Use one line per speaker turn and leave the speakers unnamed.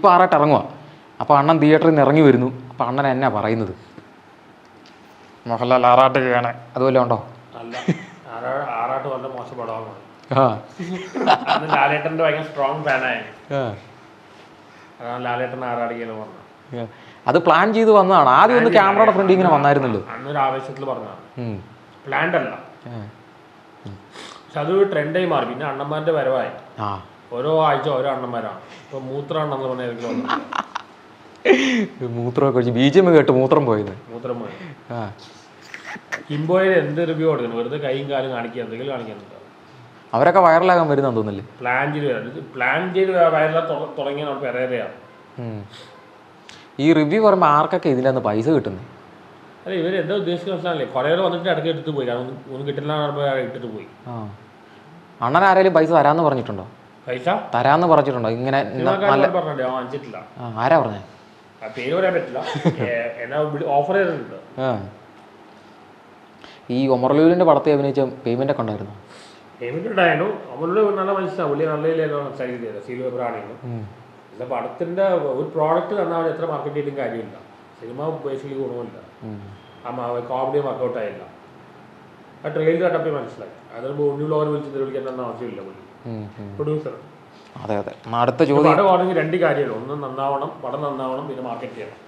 ഇപ്പോൾ ആറാട്ട് ഇറങ്ങുക അപ്പോൾ അണ്ണൻ തിയേറ്ററിൽ നിന്ന് ഇറങ്ങി വരുന്നു. അപ്പോൾ അണ്ണൻ എന്നാ പറയുന്നത്? മോഹൻലാൽ ആറാട്ട് ചെയ്യണേ അതുപോലെ ഉണ്ടോ?
ആറാട്ട് മോശം പടമാണ് ഭയങ്കര സ്ട്രോങ്. അതാണ് ലാലേട്ടൻ ആറാടിക്കലോ.
അത് പ്ലാൻ ചെയ്ത് വന്നതാണ്. ആദ്യം ഒന്ന് ക്യാമറയുടെ ഫ്രണ്ട് ഇങ്ങനെ വന്നായിരുന്നല്ലോ.
അന്നൊരു ആവേശത്തിൽ പറഞ്ഞതാണ്.
ഉം.
പ്ലാൻഡ് അല്ല. പക്ഷെ അതൊരു ട്രെൻഡായി മാറി. പിന്നെ അണ്ണന്മാരുടെ വരവായി.
ആ.
ഓരോ ആഴ്ച ഓരോ അണ്ണന്മാരാണ്. ഇപ്പൊ മൂത്രം അണ്ണെന്ന് പറഞ്ഞ
മൂത്രമൊക്കെ ഒഴിച്ച് ബി ജി എം കേട്ട് മൂത്രം പോയത്
മൂത്രം പോയി.
ആ.
കിംബോയിൽ എന്ത് റിവ്യൂ കൊടുക്കണം വെറുതെ കൈയും കാലും കാണിക്കുക എന്തെങ്കിലും കാണിക്കുന്നുണ്ട്
അവരൊക്കെ വൈറലാകാൻ വരുന്ന തോന്നില്ലേ
പ്ലാൻ ചെയ്ത് പ്ലാൻ ചെയ്ത് വൈറലാ തുടങ്ങിയ പെരേരയാണ്.
ഈ റിവ്യൂ പറയുമ്പോൾ ആർക്കൊക്കെ ഇതിന്റെ പൈസ കിട്ടുന്നത്
അല്ല ഇവർ എന്താ ഉദ്ദേശിക്കുന്ന മനസ്സിലാണല്ലേ കുറേ വന്നിട്ട് ഇടയ്ക്ക് എടുത്ത് പോയി. കാരണം ഒന്നും- കിട്ടില്ല ഇട്ടിട്ട് പോയി.
ആ. അണ്ണൻ ആരെങ്കിലും പൈസ തരാമെന്ന് പറഞ്ഞിട്ടുണ്ടോ?
പൈസ?
തരാമെന്ന് പറഞ്ഞിട്ടുണ്ടോ? ഇങ്ങനെ ആരാ പറഞ്ഞേ?
പേര് പറയാൻ പറ്റില്ല. ഓഫർ ചെയ്തിട്ടുണ്ട്.
ഈ ഒമർലൂലിന്റെ പടത്തെ അഭിനയിച്ച പേയ്മെന്റ് ഒക്കെ ഉണ്ടായിരുന്നു?
പേയ്മെന്റ് ഉണ്ടായിരുന്നു. അവനോട് നല്ല മനസ്സിലാവും പുള്ളി നല്ല രീതിയിലാണ് സംസാരിക്കുന്നത് പക്ഷെ പടത്തിന്റെ ഒരു പ്രോഡക്റ്റ് തന്നാൽ എത്ര മാർക്കറ്റ് ചെയ്തിട്ടും കാര്യമില്ല. സിനിമ ബേസിക്കലി ഗുണമില്ല ആ കോമഡി ആയില്ല. ആ ട്രെയിലർ കണ്ടപ്പോൾ മനസ്സിലായി. അതൊരു ബോണ്ടി ബ്ലോഗർ വിളിച്ച് വിളിക്കേണ്ട ആവശ്യമില്ല പുള്ളി. പ്രൊഡ്യൂസർ
അതെ അതെ. അടുത്ത ചോദ്യം.
രണ്ട് കാര്യമല്ലോ ഒന്ന് നന്നാവണം പടം നന്നാവണം പിന്നെ മാർക്കറ്റ് ചെയ്യണം.